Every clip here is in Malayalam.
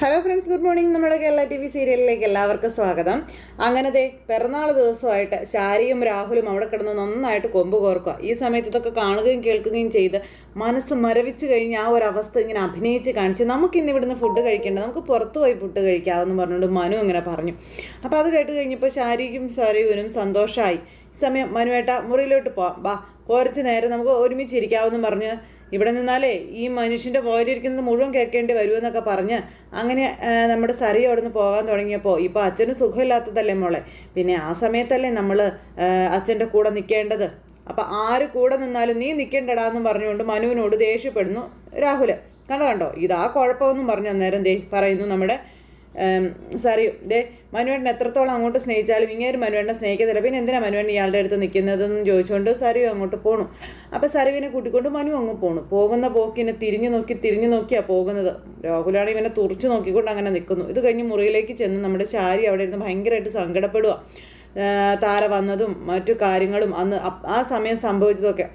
ഹലോ ഫ്രണ്ട്സ് ഗുഡ് മോർണിംഗ് നമ്മുടെ കേരള ടി വി സീരിയലിലേക്ക് എല്ലാവർക്കും സ്വാഗതം. അങ്ങനത്തെ പിറന്നാൾ ദിവസമായിട്ട് ശാരിയും രാഹുലും അവിടെ കിടന്ന് നന്നായിട്ട് കൊമ്പ് കോർക്കുക. ഈ സമയത്ത് ഇതൊക്കെ കാണുകയും കേൾക്കുകയും ചെയ്ത് മനസ്സ് മരവിച്ച് കഴിഞ്ഞ് ആ ഒരു അവസ്ഥ ഇങ്ങനെ അഭിനയിച്ച് കാണിച്ച് നമുക്ക് ഇന്ന് ഇവിടുന്ന് ഫുഡ് കഴിക്കേണ്ട നമുക്ക് പുറത്ത് പോയി ഫുഡ് കഴിക്കാമെന്ന് പറഞ്ഞുകൊണ്ട് മനു ഇങ്ങനെ പറഞ്ഞു. അപ്പോൾ അത് കേട്ട് കഴിഞ്ഞപ്പോൾ ശാരിക്കും ശാരിയുവിനും സന്തോഷമായി സമയം മനുവേട്ട മുറിയിലോട്ട് പോവാം. ബാ കുറച്ച് നേരം നമുക്ക് ഒരുമിച്ചിരിക്കാമെന്ന് പറഞ്ഞ് ഇവിടെ നിന്നാലേ ഈ മനുഷ്യന്റെ പോയിട്ടിരിക്കുന്നത് മുഴുവൻ കേൾക്കേണ്ടി വരുമെന്നൊക്കെ പറഞ്ഞ് അങ്ങനെ നമ്മുടെ സരി അവിടെ നിന്ന് പോകാൻ തുടങ്ങിയപ്പോൾ ഇപ്പോൾ അച്ഛന് സുഖമില്ലാത്തതല്ലേ മോളെ? പിന്നെ ആ സമയത്തല്ലേ നമ്മൾ അച്ഛന്റെ കൂടെ നിൽക്കേണ്ടത് അപ്പം ആര് കൂടെ നിന്നാലും നീ നിൽക്കേണ്ടടാ എന്ന് പറഞ്ഞുകൊണ്ട് മനുവിനോട് ദേഷ്യപ്പെടുന്നു രാഹുൽ കണ്ടോ കണ്ടോ? ഇതാ കുഴപ്പമെന്നും പറഞ്ഞു അന്നേരം ദേ പറയുന്നു നമ്മുടെ ഉം, ഇതേ മനുവേട്ടൻ എത്രത്തോളം അങ്ങോട്ട് സ്നേഹിച്ചാലും ഇങ്ങനെ ഒരു മനുവേട്ടനെ സ്നേഹിക്കത്തില്ല. പിന്നെ എന്തിനാ മനുവേട്ടൻ ഇയാളുടെ അടുത്ത് നിൽക്കുന്നതെന്ന് ചോദിച്ചുകൊണ്ട് സരിയു അങ്ങോട്ട് പോണു. അപ്പോൾ സരുവിനെ കൂട്ടിക്കൊണ്ട് മനു അങ്ങ് പോണു. പോകുന്ന പോക്കിനെ തിരിഞ്ഞു നോക്കി തിരിഞ്ഞു നോക്കിയാ പോകുന്നത്. രാഹുലാണ് ഇവനെ തുറച്ചു നോക്കിക്കൊണ്ട് അങ്ങനെ നിൽക്കുന്നു. ഇത് കഴിഞ്ഞ് മുറിയിലേക്ക് ചെന്ന് നമ്മുടെ ശാരി അവിടെ ഇരുന്ന് ഭയങ്കരമായിട്ട് സങ്കടപ്പെടുക താര വന്നതും മറ്റു കാര്യങ്ങളും അന്ന് ആ സമയം സംഭവിച്ചതൊക്കെ.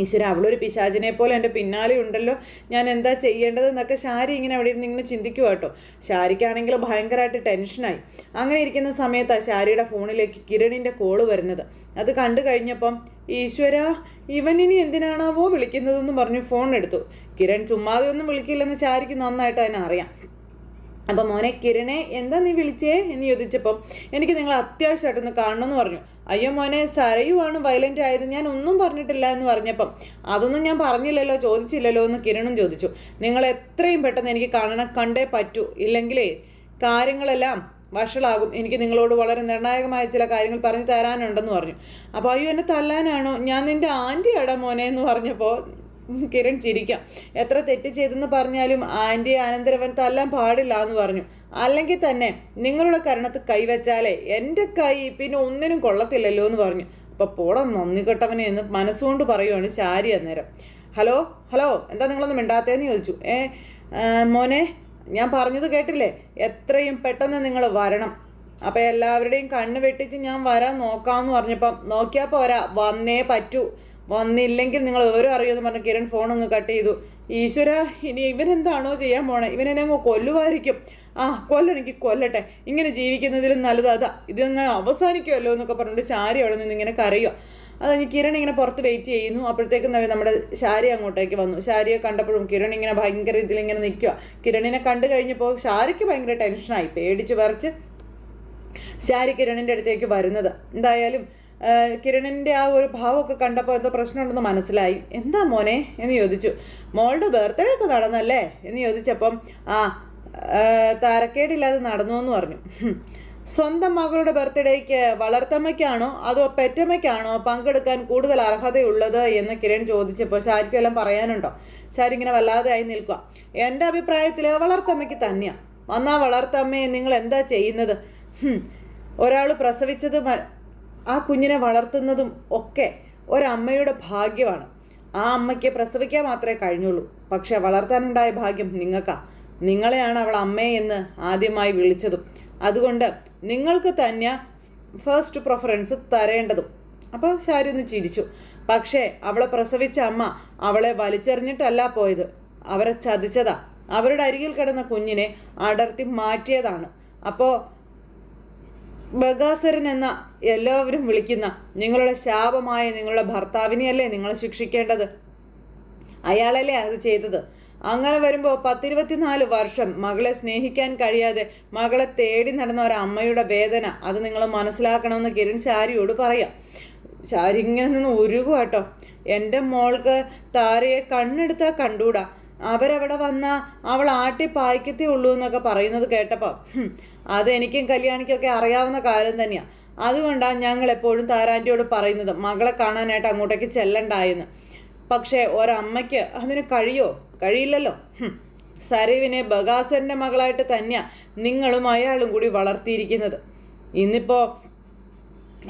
ഈശ്വര അവളൊരു പിശാചിനെ പോലെ എന്റെ പിന്നാലെ ഉണ്ടല്ലോ. ഞാൻ എന്താ ചെയ്യേണ്ടതെന്നൊക്കെ ശാരി ഇങ്ങനെ അവിടെ ഇരുന്ന് ഇങ്ങനെ ചിന്തിക്കുക കേട്ടോ. ശാരിക്കാണെങ്കിൽ ഭയങ്കരമായിട്ട് ടെൻഷനായി. അങ്ങനെ ഇരിക്കുന്ന സമയത്താണ് ശാരിയുടെ ഫോണിലേക്ക് കിരണിന്റെ കോൾ വരുന്നത്. അത് കണ്ടു കഴിഞ്ഞപ്പം ഈശ്വര ഇനി എന്തിനാണാവോ വിളിക്കുന്നതെന്ന് പറഞ്ഞു ഫോൺ എടുത്തു. കിരൺ ചുമ്മാതെ ഒന്നും വിളിക്കില്ലെന്ന് ശാരിക്ക് നന്നായിട്ട് അതിനെ അറിയാം അപ്പം മോനെ കിരണെ എന്താ നീ വിളിച്ചേ? എന്ന് ചോദിച്ചപ്പം എനിക്ക് നിങ്ങൾ അത്യാവശ്യമായിട്ടൊന്ന് കാണണമെന്ന് പറഞ്ഞു. അയ്യോ മോനെ സരയുവാണ് വയലന്റ് ആയത്. ഞാൻ ഒന്നും പറഞ്ഞിട്ടില്ല എന്ന് പറഞ്ഞപ്പം അതൊന്നും ഞാൻ പറഞ്ഞില്ലല്ലോ ചോദിച്ചില്ലല്ലോ എന്ന് കിരണും ചോദിച്ചു. നിങ്ങൾ എത്രയും പെട്ടെന്ന് എനിക്ക് കാണണം കണ്ടേ പറ്റൂ. ഇല്ലെങ്കിലേ കാര്യങ്ങളെല്ലാം വഷളാകും. എനിക്ക് നിങ്ങളോട് വളരെ നിർണായകമായ ചില കാര്യങ്ങൾ പറഞ്ഞു തരാനുണ്ടെന്ന് പറഞ്ഞു. അപ്പോൾ അയ്യോ എന്നെ തല്ലാനാണോ? ഞാൻ നിന്റെ ആന്റിയാടാ മോനെ എന്ന് പറഞ്ഞപ്പോൾ കിരൺ ചിരിക്കാം. എത്ര തെറ്റ് ചെയ്തെന്ന് പറഞ്ഞാലും ആന്റി ആനന്ദരവൻ തല്ലാൻ പാടില്ല എന്ന് പറഞ്ഞു. അല്ലെങ്കിൽ തന്നെ നിങ്ങളുടെ കരണത്ത് കൈവച്ചാലേ എന്റെ കൈ പിന്നെ ഒന്നിനും കൊള്ളത്തില്ലല്ലോ എന്ന് പറഞ്ഞു. അപ്പോൾ പോടാ നന്ദി കെട്ടവനെ എന്ന് മനസ്സുകൊണ്ട് പറയുവാണ് ശാരി അന്നേരം. ഹലോ ഹലോ എന്താ നിങ്ങളൊന്നും മിണ്ടാത്തേന്ന് ചോദിച്ചു. ഏ മോനെ ഞാൻ പറഞ്ഞത് കേട്ടില്ലേ? എത്രയും പെട്ടെന്ന് നിങ്ങൾ വരണം. അപ്പോൾ എല്ലാവരുടെയും കണ്ണ് വെട്ടിച്ച് ഞാൻ വരാൻ നോക്കാമെന്ന് പറഞ്ഞപ്പം നോക്കിയാൽ പോരാ വന്നേ പറ്റൂ. വന്നില്ലെങ്കിൽ നിങ്ങൾ വിവരം അറിയുമെന്ന് പറഞ്ഞ് കിരൺ ഫോൺ അങ്ങ് കട്ട് ചെയ്തു. ഈശ്വര ഇനി ഇവനെന്താണോ ചെയ്യാൻ പോണേ? ഇവനെന്നെ അങ്ങ് കൊല്ലുമായിരിക്കും. ആ കൊല്ലണെങ്കിൽ കൊല്ലട്ടെ. ഇങ്ങനെ ജീവിക്കുന്നതിലും നല്ലത് അതാ. ഇതങ്ങ് അവസാനിക്കുമല്ലോ എന്നൊക്കെ പറഞ്ഞിട്ട് ശാരി അവിടെ നിന്ന് ഇങ്ങനെ കരയുക അത് കഴിഞ്ഞ് കിരൺ ഇങ്ങനെ പുറത്ത് വെയിറ്റ് ചെയ്യുന്നു. അപ്പോഴത്തേക്കും നമ്മുടെ ശാരി അങ്ങോട്ടേക്ക് വന്നു. ശാരിയെ കണ്ടപ്പോഴും കിരൺ ഇങ്ങനെ ഭയങ്കര ഇതിലിങ്ങനെ നിൽക്കുക കിരണിനെ കണ്ടു കഴിഞ്ഞപ്പോൾ ശാരിക്ക് ഭയങ്കര ടെൻഷനായി പേടിച്ച് പറിച്ച് ശാരി കിരണിന്റെ അടുത്തേക്ക് വരുന്നത്. എന്തായാലും കിരണിന്റെ ആ ഒരു ഭാവമൊക്കെ കണ്ടപ്പോൾ എന്തോ പ്രശ്നമുണ്ടെന്ന് മനസ്സിലായി. എന്താ മോനെ? എന്ന് ചോദിച്ചു. മോളുടെ ബർത്ത്ഡേ ഒക്കെ നടന്നല്ലേ? എന്ന് ചോദിച്ചപ്പം ആ താരക്കേടില്ലാതെ നടന്നു എന്ന് പറഞ്ഞു. സ്വന്തം മകളുടെ ബർത്ത്ഡേക്ക് വളർത്തമ്മയ്ക്കാണോ അതോ പെറ്റമ്മയ്ക്കാണോ പങ്കെടുക്കാൻ കൂടുതൽ അർഹതയുള്ളത് എന്ന് കിരൺ ചോദിച്ചപ്പോൾ ശാരിക്കും എല്ലാം പറയാനുണ്ടോ? ശാരി ഇങ്ങനെ വല്ലാതെ ആയി നിൽക്കുക എന്റെ അഭിപ്രായത്തിൽ വളർത്തമ്മയ്ക്ക് തന്നെയാണ് വന്നാ വളർത്തമ്മയെ നിങ്ങൾ എന്താ ചെയ്യുന്നത്? ഒരാൾ പ്രസവിച്ചത് ആ കുഞ്ഞിനെ വളർത്തുന്നതും ഒക്കെ ഒരമ്മയുടെ ഭാഗ്യമാണ്. ആ അമ്മയ്ക്ക് പ്രസവിക്കാൻ മാത്രമേ കഴിഞ്ഞുള്ളൂ. പക്ഷേ വളർത്താനുണ്ടായ ഭാഗ്യം നിങ്ങൾക്കാ. നിങ്ങളെയാണ് അവൾ അമ്മേ എന്ന് ആദ്യമായി വിളിച്ചതും. അതുകൊണ്ട് നിങ്ങൾക്ക് തന്നെ ഫസ്റ്റ് പ്രിഫറൻസ് തരേണ്ടതും. അപ്പോൾ ശാരി ഒന്ന് ചിരിച്ചു. പക്ഷേ അവളെ പ്രസവിച്ച അമ്മ അവളെ വലിച്ചെറിഞ്ഞിട്ടല്ല പോയത്. അവരെ ചതിച്ചതാ. അവരുടെ അരികിൽ കിടന്ന കുഞ്ഞിനെ അടർത്തി മാറ്റിയതാണ്. അപ്പോൾ ബഗാസുരൻ എന്ന എല്ലാവരും വിളിക്കുന്ന നിങ്ങളുടെ ശാപമായ നിങ്ങളുടെ ഭർത്താവിനെയല്ലേ നിങ്ങൾ ശിക്ഷിക്കേണ്ടത്? അയാളല്ലേ അത് ചെയ്തത്? അങ്ങനെ വരുമ്പോൾ പത്തിരുപത്തിനാല് വർഷം മകളെ സ്നേഹിക്കാൻ കഴിയാതെ മകളെ തേടി നടന്ന ഒരു അമ്മയുടെ വേദന അത് നിങ്ങൾ മനസ്സിലാക്കണമെന്ന് കിരൺ ശാരിയോട് പറയാം. ശാരി ഇങ്ങനെ നിന്ന് ഉരുകുവാട്ടോ എന്റെ മോൾക്ക് താരയെ കണ്ണെടുത്താൽ കണ്ടൂടാ. അവരവിടെ വന്ന അവൾ ആട്ടി പായ്ക്കത്തേ ഉള്ളൂ എന്നൊക്കെ പറയുന്നത് കേട്ടപ്പോൾ അതെനിക്കും കല്യാണിക്കൊക്കെ അറിയാവുന്ന കാര്യം തന്നെയാണ് അതുകൊണ്ടാണ് ഞങ്ങൾ എപ്പോഴും താരാന്റിയോട് പറയുന്നത് മകളെ കാണാനായിട്ട് അങ്ങോട്ടേക്ക് ചെല്ലണ്ടായെന്ന്. പക്ഷേ ഒരമ്മയ്ക്ക് അതിന് കഴിയോ? കഴിയില്ലല്ലോ. സരീവിനെ ബഗാസുരന്റെ മകളായിട്ട് തന്നെയാണ് നിങ്ങളും അയാളും കൂടി വളർത്തിയിരിക്കുന്നത്. ഇന്നിപ്പോൾ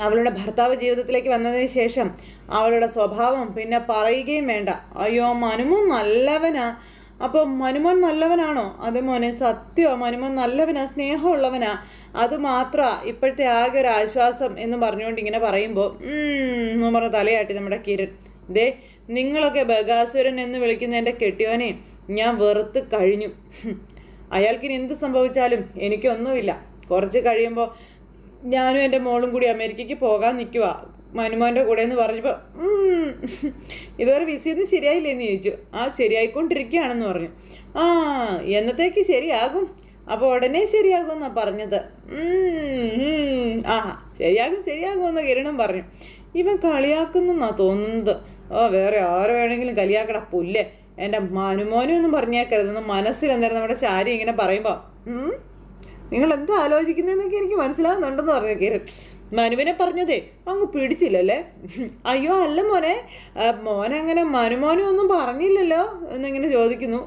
അവളുടെ ഭർത്താവ് ജീവിതത്തിലേക്ക് വന്നതിന് ശേഷം അവളുടെ സ്വഭാവം പിന്നെ പറയുകയും വേണ്ട. അയ്യോ മനുമോൻ നല്ലവനാ. അപ്പോൾ മനുമോൻ നല്ലവനാണോ? അത് മോനെ സത്യമോ മനുമോൻ നല്ലവനാ സ്നേഹമുള്ളവനാ. അത് മാത്ര ഇപ്പോഴത്തെ ആകെ ഒരു ആശ്വാസം എന്ന് പറഞ്ഞുകൊണ്ട് ഇങ്ങനെ പറയുമ്പോൾ നമ്മുടെ തലയാട്ടി നമ്മുടെ കിരൺ. ദേ നിങ്ങളൊക്കെ ബഗാസുരൻ എന്ന് വിളിക്കുന്ന എന്റെ കെട്ടിയോനെ ഞാൻ വെറുത്ത് കഴിഞ്ഞു. അയാൾക്കിനി എന്ത് സംഭവിച്ചാലും എനിക്കൊന്നുമില്ല. കുറച്ച് കഴിയുമ്പോൾ ഞാനും എന്റെ മോളും കൂടി അമേരിക്കയ്ക്ക് പോകാൻ നിൽക്കുക മനുമാന്റെ കൂടെ എന്ന് പറഞ്ഞപ്പോൾ "ഉം, ഇതുവരെ വിസിയൊന്നും ശരിയായില്ലേന്ന് ചോദിച്ചു. ആ ശരിയായിക്കൊണ്ടിരിക്കുകയാണെന്ന് പറഞ്ഞു. ആ എന്നത്തേക്ക് ശരിയാകും? അപ്പോൾ ഉടനെ ശരിയാകും എന്നാണ് പറഞ്ഞത്. ആ ശരിയാകും ശരിയാകും എന്ന് കിരണം പറഞ്ഞു. ഇവൻ കളിയാക്കുന്നെന്നാ തോന്നുന്നത്. ഓ വേറെ ആര് വേണമെങ്കിലും കളിയാക്കടാ പുല്ലേ. എന്റെ മനുമോനും ഒന്നും പറഞ്ഞേക്കരുതെന്ന് മനസ്സിൽ എന്തായാലും നമ്മുടെ ശാരി ഇങ്ങനെ പറയുമ്പോൾ നിങ്ങൾ എന്താ ആലോചിക്കുന്നതെന്നൊക്കെ എനിക്ക് മനസ്സിലാവുന്നുണ്ടെന്ന് പറഞ്ഞു കിരൺ മനുവിനെ പറഞ്ഞതേ അങ്ങ് പിടിച്ചില്ലല്ലേ? അയ്യോ അല്ല മോനെ മോനങ്ങനെ മനുമോനും ഒന്നും പറഞ്ഞില്ലല്ലോ എന്നിങ്ങനെ ചോദിക്കുന്നു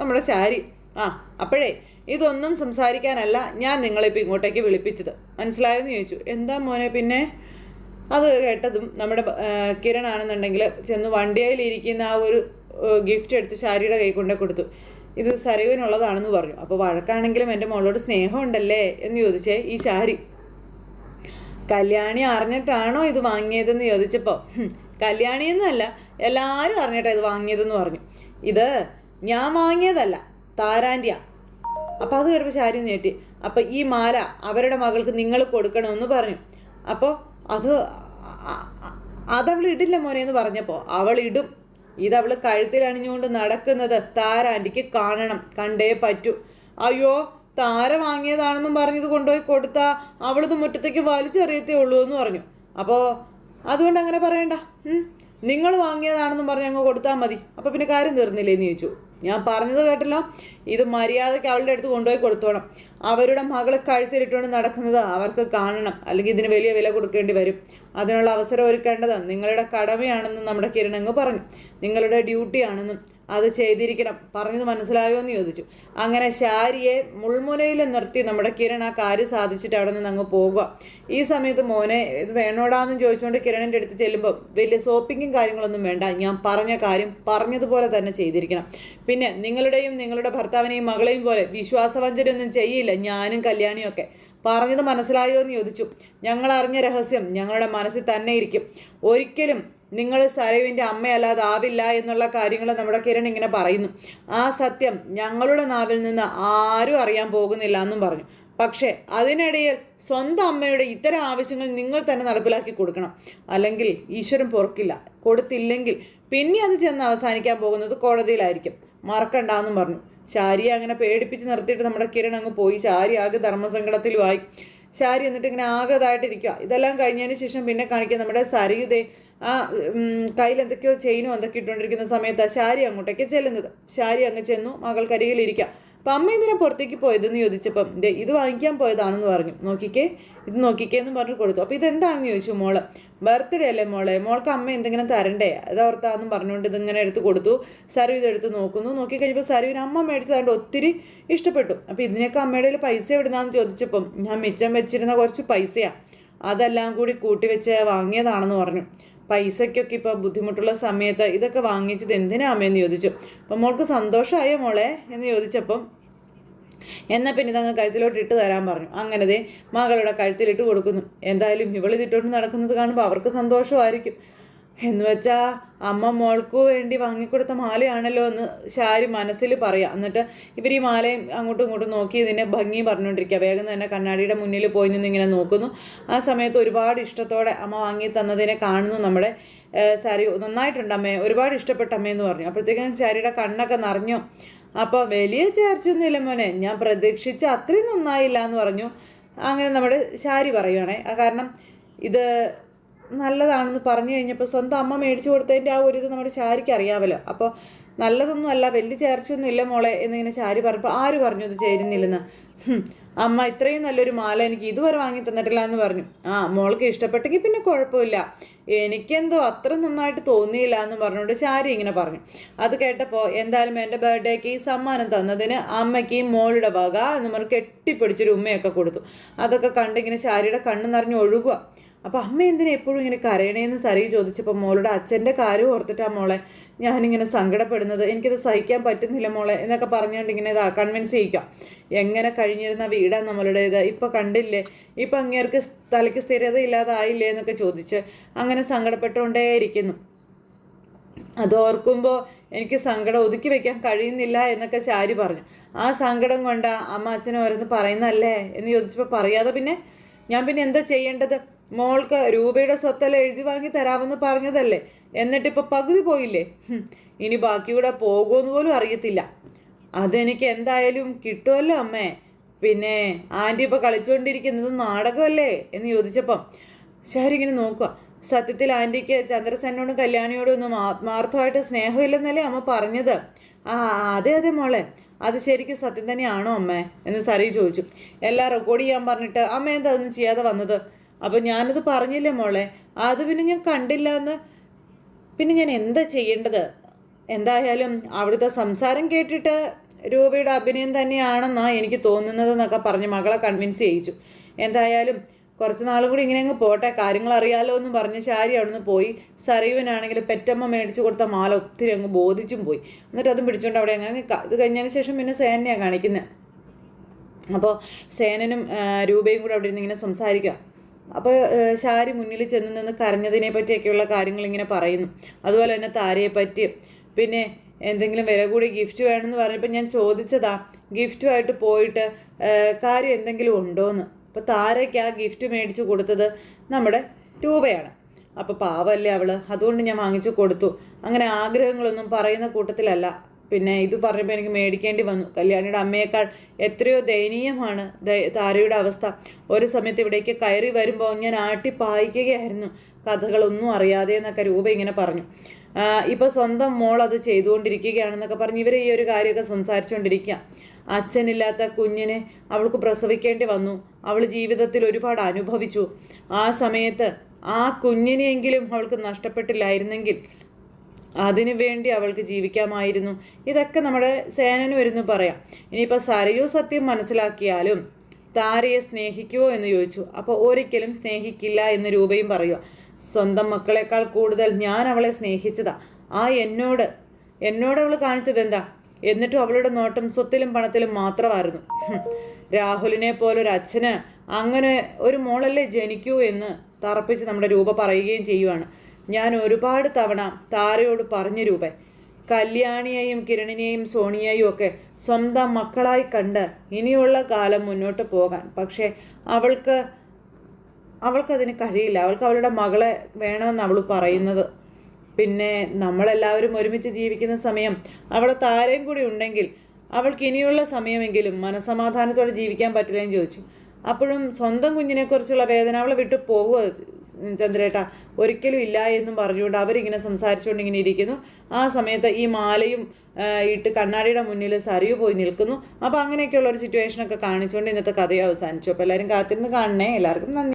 നമ്മുടെ ശാരി. ആ അപ്പോഴേ ഇതൊന്നും സംസാരിക്കാനല്ല ഞാൻ നിങ്ങളിപ്പോൾ ഇങ്ങോട്ടേക്ക് വിളിപ്പിച്ചത്. മനസ്സിലായെന്ന് ചോദിച്ചു. എന്താ മോനെ പിന്നെ? അത് കേട്ടതും നമ്മുടെ കിരൺ കിരണാണെന്നുണ്ടെങ്കിൽ ചെന്ന് വണ്ടിയിൽ ആ ഒരു ഗിഫ്റ്റ് എടുത്ത് ശാരിയുടെ കൈ കൊണ്ടേ കൊടുത്തു. ഇത് സരയുവിനുള്ളതാണെന്ന് പറഞ്ഞു. അപ്പോൾ വഴക്കാണെങ്കിലും എന്റെ മോളോട് സ്നേഹമുണ്ടല്ലേ എന്ന് ചോദിച്ചേ ഈ ശാരി. കല്യാണി അറിഞ്ഞിട്ടാണോ ഇത് വാങ്ങിയതെന്ന് ചോദിച്ചപ്പോൾ കല്യാണി എന്നല്ല എല്ലാവരും അറിഞ്ഞിട്ടാണ് ഇത് വാങ്ങിയതെന്ന് പറഞ്ഞു. ഇത് ഞാൻ വാങ്ങിയതല്ല താരാന്റെ അപ്പം അത് കേട്ടപ്പോൾ ശാരി നീട്ടി അപ്പം ഈ മാല അവരുടെ മകൾക്ക് നിങ്ങൾ കൊടുക്കണമെന്ന് പറഞ്ഞു. അപ്പോൾ അത് അതവൾ ഇടില്ല മോനെ എന്ന് പറഞ്ഞപ്പോൾ അവൾ ഇടും. ഇതവൾ കഴുത്തിൽ അണിഞ്ഞുകൊണ്ട് നടക്കുന്നത് താരാന്റിക്ക് കാണണം കണ്ടേ പറ്റൂ. അയ്യോ താര വാങ്ങിയതാണെന്നും പറഞ്ഞത് കൊണ്ടുപോയി കൊടുത്ത അവളിത് മുറ്റത്തേക്ക് വലിച്ചെറിയത്തേ ഉള്ളൂ എന്ന് പറഞ്ഞു. അപ്പോൾ അതുകൊണ്ട് അങ്ങനെ പറയണ്ട. നിങ്ങൾ വാങ്ങിയതാണെന്നും പറഞ്ഞ് അങ്ങ് കൊടുത്താൽ മതി. അപ്പോൾ പിന്നെ കാര്യം തീർന്നില്ലേ എന്ന് ചോദിച്ചു. ഞാൻ പറഞ്ഞത് കേട്ടല്ലോ ഇത് മര്യാദയ്ക്ക് അവളുടെ അടുത്ത് കൊണ്ടുപോയി കൊടുത്തോണം. അവരുടെ മകളെ കഴുത്തിലിട്ടുകൊണ്ട് നടക്കുന്നത് അവർക്ക് കാണണം അല്ലെങ്കിൽ ഇതിന് വലിയ വില കൊടുക്കേണ്ടി വരും. അതിനുള്ള അവസരം ഒരുക്കേണ്ടത് നിങ്ങളുടെ കടമയാണെന്നും നമ്മുടെ കിരണങ്ങ് പറഞ്ഞു. നിങ്ങളുടെ ഡ്യൂട്ടിയാണെന്നും അത് ചെയ്തിരിക്കണം. പറഞ്ഞത് മനസ്സിലായോ എന്ന് ചോദിച്ചു. അങ്ങനെ ശാരിയെ മുൾമുനയിൽ നിർത്തി നമ്മുടെ കിരൺ ആ കാര്യം സാധിച്ചിട്ട് അവിടെ നിന്ന് അങ്ങ് പോകുക ഈ സമയത്ത് മോനെ ഇത് വേണോടാന്ന് ചോദിച്ചുകൊണ്ട് കിരണിന്റെ അടുത്ത് ചെല്ലുമ്പോൾ വലിയ സോപ്പിങ്ങും കാര്യങ്ങളൊന്നും വേണ്ട. ഞാൻ പറഞ്ഞ കാര്യം പറഞ്ഞതുപോലെ തന്നെ ചെയ്തിരിക്കണം. പിന്നെ നിങ്ങളുടെയും നിങ്ങളുടെ ഭർത്താവിനെയും മകളെയും പോലെ വിശ്വാസവഞ്ചനയൊന്നും ചെയ്യില്ല. ഞാനും കല്യാണിയൊക്കെ. പറഞ്ഞത് മനസ്സിലായോ എന്ന് ചോദിച്ചു. ഞങ്ങൾ അറിഞ്ഞ രഹസ്യം ഞങ്ങളുടെ മനസ്സിൽ തന്നെ ഇരിക്കും. ഒരിക്കലും നിങ്ങൾ സരയുവിന്റെ അമ്മയല്ലാതെ ആവില്ല എന്നുള്ള കാര്യങ്ങൾ നമ്മുടെ കിരൺ ഇങ്ങനെ പറയുന്നു. ആ സത്യം ഞങ്ങളുടെ നാവിൽ നിന്ന് ആരും അറിയാൻ പോകുന്നില്ല എന്നും പറഞ്ഞു. പക്ഷേ അതിനിടയിൽ സ്വന്തം അമ്മയുടെ ഇത്തരം ആവശ്യങ്ങൾ നിങ്ങൾ തന്നെ നടപ്പിലാക്കി കൊടുക്കണം. അല്ലെങ്കിൽ ഈശ്വരൻ പൊറുക്കില്ല. കൊടുത്തില്ലെങ്കിൽ പിന്നെ അത് ചെന്ന് അവസാനിക്കാൻ പോകുന്നത് കോടതിയിലായിരിക്കും. മറക്കണ്ടെന്നും പറഞ്ഞു. ശാരിയെ അങ്ങനെ പേടിപ്പിച്ച് നിർത്തിയിട്ട് നമ്മുടെ കിരൺ അങ്ങ് പോയി. ശാരി ആകെ ധർമ്മസങ്കടത്തിലുമായി. ശാരി എന്നിട്ട് ഇങ്ങനെ ആകെ ഇതായിട്ടിരിക്കുക ഇതെല്ലാം കഴിഞ്ഞതിന് ശേഷം പിന്നെ കാണിക്കുക നമ്മുടെ സരയുദേ ആ കയ്യിൽ എന്തൊക്കെയോ ചെയിനോ എന്തൊക്കെ ഇട്ടുകൊണ്ടിരിക്കുന്ന സമയത്താണ് ശാരി അങ്ങോട്ടേക്ക് ചെല്ലുന്നത്. ശാരി അങ്ങ് ചെന്നു മകൾക്കരികിലിരിക്കാം അപ്പം അമ്മ എന്തിനാ പുറത്തേക്ക് പോയതെന്ന് ചോദിച്ചപ്പം ദേ ഇത് വാങ്ങിക്കാൻ പോയതാണെന്ന് പറഞ്ഞു. നോക്കിക്കേ ഇത് നോക്കിക്കേ എന്ന് പറഞ്ഞു കൊടുത്തു. അപ്പോൾ ഇതെന്താണെന്ന് ചോദിച്ചു മോൾ. ബർത്ത്ഡേ അല്ലേ മോളെ? മോൾക്ക് അമ്മ എന്തെങ്കിലും തരണ്ടേ? അതോർത്താന്നും പറഞ്ഞുകൊണ്ട് ഇതിങ്ങനെ എടുത്ത് കൊടുത്തു. സരു ഇതെടുത്ത് നോക്കുന്നു. നോക്കി കഴിഞ്ഞപ്പോൾ സരുവിന് അമ്മ മേടിച്ചതുകൊണ്ട് ഒത്തിരി ഇഷ്ടപ്പെട്ടു. അപ്പോൾ ഇതിനൊക്കെ അമ്മയുടെ പൈസ എവിടുന്നാന്ന് ചോദിച്ചപ്പം ഞാൻ മിച്ചം വെച്ചിരുന്ന കുറച്ച് പൈസയാണ് അതെല്ലാം കൂടി കൂട്ടി വെച്ച് വാങ്ങിയതാണെന്ന് പറഞ്ഞു. പൈസയ്ക്കൊക്കെ ഇപ്പോൾ ബുദ്ധിമുട്ടുള്ള സമയത്ത് ഇതൊക്കെ വാങ്ങിച്ചത് എന്തിനാ അമ്മയെന്ന് ചോദിച്ചു. അപ്പം മോൾക്ക് സന്തോഷമായോ മോളെ എന്ന് ചോദിച്ചപ്പം എന്നാൽ പിന്നെ ഇതങ്ങ് കഴുത്തിലോട്ട് ഇട്ട് തരാൻ പറഞ്ഞു. അങ്ങനെ ദേ മകളുടെ കഴുത്തിലിട്ട് കൊടുക്കുന്നു. എന്തായാലും ഇവളിതിട്ടോണ്ട് നടക്കുന്നത് കാണുമ്പോൾ അവർക്ക് സന്തോഷമായിരിക്കും. എന്ന് വെച്ചാൽ അമ്മ മോൾക്ക് വേണ്ടി വാങ്ങിക്കൊടുത്ത മാലയാണല്ലോ എന്ന് ശാരി മനസ്സിൽ പറയാം. എന്നിട്ട് ഇവർ ഈ മാലയും അങ്ങോട്ടും ഇങ്ങോട്ടും നോക്കി ഇതിനെ ഭംഗി പറഞ്ഞുകൊണ്ടിരിക്കുക വേഗം തന്നെ കണ്ണാടിയുടെ മുന്നിൽ പോയി നിന്ന് ഇങ്ങനെ നോക്കുന്നു. ആ സമയത്ത് ഒരുപാട് ഇഷ്ടത്തോടെ അമ്മ വാങ്ങി തന്നതിനെ കാണുന്നു നമ്മുടെ സാരി നന്നായിട്ടുണ്ട് അമ്മേ. ഒരുപാട് ഇഷ്ടപ്പെട്ട അമ്മയെന്ന് പറഞ്ഞു. അപ്പോഴത്തേക്കും ശാരിയുടെ കണ്ണൊക്കെ നിറഞ്ഞു. അപ്പോൾ വലിയ ചേർച്ചയൊന്നുമില്ല മോനെ. ഞാൻ പ്രതീക്ഷിച്ച അത്രയും നന്നായില്ല എന്ന് പറഞ്ഞു. അങ്ങനെ നമ്മുടെ ശാരി പറയുവാണേ. കാരണം ഇത് നല്ലതാണെന്ന് പറഞ്ഞു കഴിഞ്ഞപ്പോൾ സ്വന്തം അമ്മ മേടിച്ചു കൊടുത്തതിന്റെ ആ ഒരു ഇത് നമ്മുടെ ശാരിക്ക് അറിയാമല്ലോ. അപ്പോൾ നല്ലതൊന്നും അല്ല വലിയ ചേർച്ചയൊന്നും ഇല്ല മോളെ എന്നിങ്ങനെ ശാരി പറഞ്ഞപ്പോൾ ആര് പറഞ്ഞു ഇത് ചേരുന്നില്ലെന്ന്? അമ്മ ഇത്രയും നല്ലൊരു മാല എനിക്ക് ഇതുവരെ വാങ്ങി തന്നിട്ടില്ല എന്ന് പറഞ്ഞു. ആ മോൾക്ക് ഇഷ്ടപ്പെട്ടെങ്കിൽ പിന്നെ കുഴപ്പമില്ല. എനിക്കെന്തോ അത്ര നന്നായിട്ട് തോന്നിയില്ല എന്ന് പറഞ്ഞുകൊണ്ട് ശാരി ഇങ്ങനെ പറഞ്ഞു. അത് കേട്ടപ്പോൾ എന്തായാലും എന്റെ ബർത്ത്ഡേക്ക് ഈ സമ്മാനം തന്നതിന് അമ്മയ്ക്ക് മോളുടെ വക എന്ന് പറഞ്ഞ് കെട്ടിപ്പിടിച്ചൊരു ഉമ്മയൊക്കെ കൊടുത്തു. അതൊക്കെ കണ്ടിങ്ങനെ ശാരിയുടെ കണ്ണ് നിറഞ്ഞ് ഒഴുകുക. അപ്പോൾ അമ്മ എന്തിനാ എപ്പോഴും ഇങ്ങനെ കരയണേന്ന് സരി ചോദിച്ചപ്പോൾ മോളുടെ അച്ഛന്റെ കാര്യം ഓർത്തിട്ടാ മോളെ ഞാനിങ്ങനെ സങ്കടപ്പെടുന്നത്. എനിക്കത് സഹിക്കാൻ പറ്റുന്നില്ല മോളെ എന്നൊക്കെ പറഞ്ഞുകൊണ്ട് ഇങ്ങനെ ഇതാ കൺവിൻസ് ചെയ്യിക്കാം. എങ്ങനെ കഴിഞ്ഞിരുന്ന വീടാണ് നമ്മളുടേത്? ഇപ്പോൾ കണ്ടില്ലേ? ഇപ്പം അങ്ങേർക്ക് തലയ്ക്ക് സ്ഥിരത ഇല്ലാതായില്ലേ എന്നൊക്കെ ചോദിച്ച് അങ്ങനെ സങ്കടപ്പെട്ടുകൊണ്ടേയിരിക്കുന്നു. അത് ഓർക്കുമ്പോൾ എനിക്ക് സങ്കടം ഒതുക്കി വെക്കാൻ കഴിയുന്നില്ല എന്നൊക്കെ ശാരി പറഞ്ഞു. ആ സങ്കടം കൊണ്ട് അമ്മ അച്ഛനെ ഓരോന്ന് പറയുന്നല്ലേ എന്ന് ചോദിച്ചപ്പോൾ പറയാതെ പിന്നെ ഞാൻ പിന്നെ എന്താ ചെയ്യേണ്ടത്? മോൾക്ക് രൂപയുടെ സ്വത്തെല്ലാം എഴുതി വാങ്ങി തരാമെന്ന് പറഞ്ഞതല്ലേ. എന്നിട്ടിപ്പോൾ പകുതി പോയില്ലേ? ഇനി ബാക്കി കൂടെ പോകുമെന്ന് പോലും അറിയത്തില്ല. അതെനിക്ക് എന്തായാലും കിട്ടുമല്ലോ അമ്മേ. പിന്നെ ആന്റി ഇപ്പോൾ കളിച്ചുകൊണ്ടിരിക്കുന്നത് നാടകമല്ലേ എന്ന് ചോദിച്ചപ്പം ശരി ഇങ്ങനെ നോക്കുക. സത്യത്തിൽ ആന്റിക്ക് ചന്ദ്രസേനോടും കല്യാണിയോടും ഒന്നും ആത്മാർത്ഥമായിട്ട് സ്നേഹമില്ലെന്നല്ലേ അമ്മ പറഞ്ഞത്? ആ അതെ അതെ മോളെ. അത് ശരിക്കും സത്യം തന്നെയാണോ അമ്മേ? എന്ന് സരി ചോദിച്ചു. എല്ലാം റെക്കോർഡ് ചെയ്യാൻ പറഞ്ഞിട്ട് അമ്മ എന്താ ഒന്നും ചെയ്യാതെ വന്നത്? അപ്പം ഞാനത് പറഞ്ഞില്ലേ മോളെ? അത് പിന്നെ ഞാൻ കണ്ടില്ല എന്ന് പിന്നെ ഞാൻ എന്താ ചെയ്യേണ്ടത്? എന്തായാലും അവിടുത്തെ സംസാരം കേട്ടിട്ട് രൂപയുടെ അഭിനയം തന്നെയാണെന്നാണ് എനിക്ക് തോന്നുന്നത് എന്നൊക്കെ പറഞ്ഞ് മകളെ കൺവിൻസ് ചെയ്യിച്ചു. എന്തായാലും കുറച്ച് നാളും കൂടി ഇങ്ങനെ അങ്ങ് പോട്ടെ. കാര്യങ്ങൾ അറിയാലോ എന്ന് പറഞ്ഞ് ശാരി അവിടുന്ന് പോയി. സരയുവിനാണെങ്കിൽ പെറ്റമ്മ മേടിച്ചു കൊടുത്ത മാല ഒത്തിരി അങ്ങ് ബോധിച്ചും പോയി. എന്നിട്ട് അതും പിടിച്ചുകൊണ്ട് അവിടെ അങ്ങനെ ഇത് കഴിഞ്ഞതിന് ശേഷം പിന്നെ സേനയാണ് കാണിക്കുന്നത് അപ്പോൾ സേനനും രൂപയും കൂടെ അവിടെ ഇരുന്ന് ഇങ്ങനെ സംസാരിക്കുക അപ്പോൾ ഷാരി മുന്നിൽ ചെന്ന് നിന്ന് കരഞ്ഞതിനെ പറ്റിയൊക്കെയുള്ള കാര്യങ്ങൾ ഇങ്ങനെ പറയുന്നു. അതുപോലെ തന്നെ താരയെ പറ്റി. പിന്നെ എന്തെങ്കിലും വില കൂടി ഗിഫ്റ്റ് വേണമെന്ന് പറഞ്ഞപ്പോൾ ഞാൻ ചോദിച്ചതാ ഗിഫ്റ്റുമായിട്ട് പോയിട്ട് കാര്യം എന്തെങ്കിലും ഉണ്ടോയെന്ന് അപ്പോൾ താരയ്ക്ക് ആ ഗിഫ്റ്റ് മേടിച്ച് കൊടുത്തത് നമ്മുടെ രൂപയാണ്. അപ്പോൾ പാവമല്ലേ അവൾ അതുകൊണ്ട് ഞാൻ വാങ്ങിച്ചു കൊടുത്തു. അങ്ങനെ ആഗ്രഹങ്ങളൊന്നും പറയുന്ന കൂട്ടത്തിലല്ല. പിന്നെ ഇത് പറഞ്ഞപ്പോൾ എനിക്ക് മേടിക്കേണ്ടി വന്നു. കല്യാണിയുടെ അമ്മയേക്കാൾ എത്രയോ ദയനീയമാണ് താരയുടെ അവസ്ഥ. ഒരു സമയത്ത് ഇവിടേക്ക് കയറി വരുമ്പോൾ ഞാൻ ആട്ടി പായിക്കുകയായിരുന്നു. കഥകളൊന്നും അറിയാതെ എന്നൊക്കെ രൂപ ഇങ്ങനെ പറഞ്ഞു. ഇപ്പൊ സ്വന്തം മോൾ അത് ചെയ്തുകൊണ്ടിരിക്കുകയാണെന്നൊക്കെ പറഞ്ഞ് ഇവർ ഈ ഒരു കാര്യമൊക്കെ സംസാരിച്ചുകൊണ്ടിരിക്കുക അച്ഛനില്ലാത്ത കുഞ്ഞിനെ അവൾക്ക് പ്രസവിക്കേണ്ടി വന്നു. അവൾ ജീവിതത്തിൽ ഒരുപാട് അനുഭവിച്ചു. ആ സമയത്ത് ആ കുഞ്ഞിനെയെങ്കിലും അവൾക്ക് നഷ്ടപ്പെട്ടില്ലായിരുന്നെങ്കിൽ അതിനു വേണ്ടി അവൾക്ക് ജീവിക്കാമായിരുന്നു. ഇതൊക്കെ നമ്മുടെ സേനന് വരുന്നു പറയാം. ഇനിയിപ്പോൾ സരയു സത്യം മനസ്സിലാക്കിയാലും താരയെ സ്നേഹിക്കുമോ എന്ന് ചോദിച്ചു. അപ്പോൾ ഒരിക്കലും സ്നേഹിക്കില്ല എന്ന് രൂപയും പറയുക സ്വന്തം മക്കളെക്കാൾ കൂടുതൽ ഞാൻ അവളെ സ്നേഹിച്ചതാ. ആ എന്നോട് എന്നോട് അവൾ കാണിച്ചത് എന്താ? എന്നിട്ടും അവളുടെ നോട്ടം സ്വത്തിലും പണത്തിലും മാത്രമായിരുന്നു. രാഹുലിനെ പോലൊരു അച്ഛന് അങ്ങനെ ഒരു മോളല്ലേ ജനിക്കൂ എന്ന് തറപ്പിച്ച് നമ്മുടെ രൂപ പറയുകയും ചെയ്യുവാണ്. ഞാൻ ഒരുപാട് തവണ താരയോട് പറഞ്ഞു രൂപ. കല്യാണിയെയും കിരണിനെയും സോണിയെയും ഒക്കെ സ്വന്തം മക്കളായി കണ്ട് ഇനിയുള്ള കാലം മുന്നോട്ട് പോകാൻ. പക്ഷേ അവൾക്ക് അവൾക്കതിന് കഴിയില്ല. അവൾക്ക് അവളുടെ മകളെ വേണമെന്ന് അവൾ പറയുന്നത്. പിന്നെ നമ്മളെല്ലാവരും ഒരുമിച്ച് ജീവിക്കുന്ന സമയം അവളെ താരയും കൂടി ഉണ്ടെങ്കിൽ അവൾക്ക് ഇനിയുള്ള സമയമെങ്കിലും മനസമാധാനത്തോടെ ജീവിക്കാൻ പറ്റില്ലെന്ന് ചോദിച്ചു. അപ്പോഴും സ്വന്തം കുഞ്ഞിനെക്കുറിച്ചുള്ള വേദന അവളെ വിട്ട് പോകുക ചന്ദ്രേട്ട. ഒരിക്കലും ഇല്ല എന്നും പറഞ്ഞുകൊണ്ട് അവരിങ്ങനെ സംസാരിച്ചുകൊണ്ട് ഇങ്ങനെ ഇരിക്കുന്നു. ആ സമയത്ത് ഈ മാലയും ഇട്ട് കണ്ണാടിയുടെ മുന്നിൽ സരിയു പോയി നിൽക്കുന്നു. അപ്പോൾ അങ്ങനെയൊക്കെയുള്ള ഒരു സിറ്റുവേഷനൊക്കെ കാണിച്ചുകൊണ്ട് ഇന്നത്തെ കഥയെ അവസാനിച്ചു. അപ്പോൾ എല്ലാവരും കാത്തിരുന്ന് കാണണേ. എല്ലാവർക്കും നന്ദി.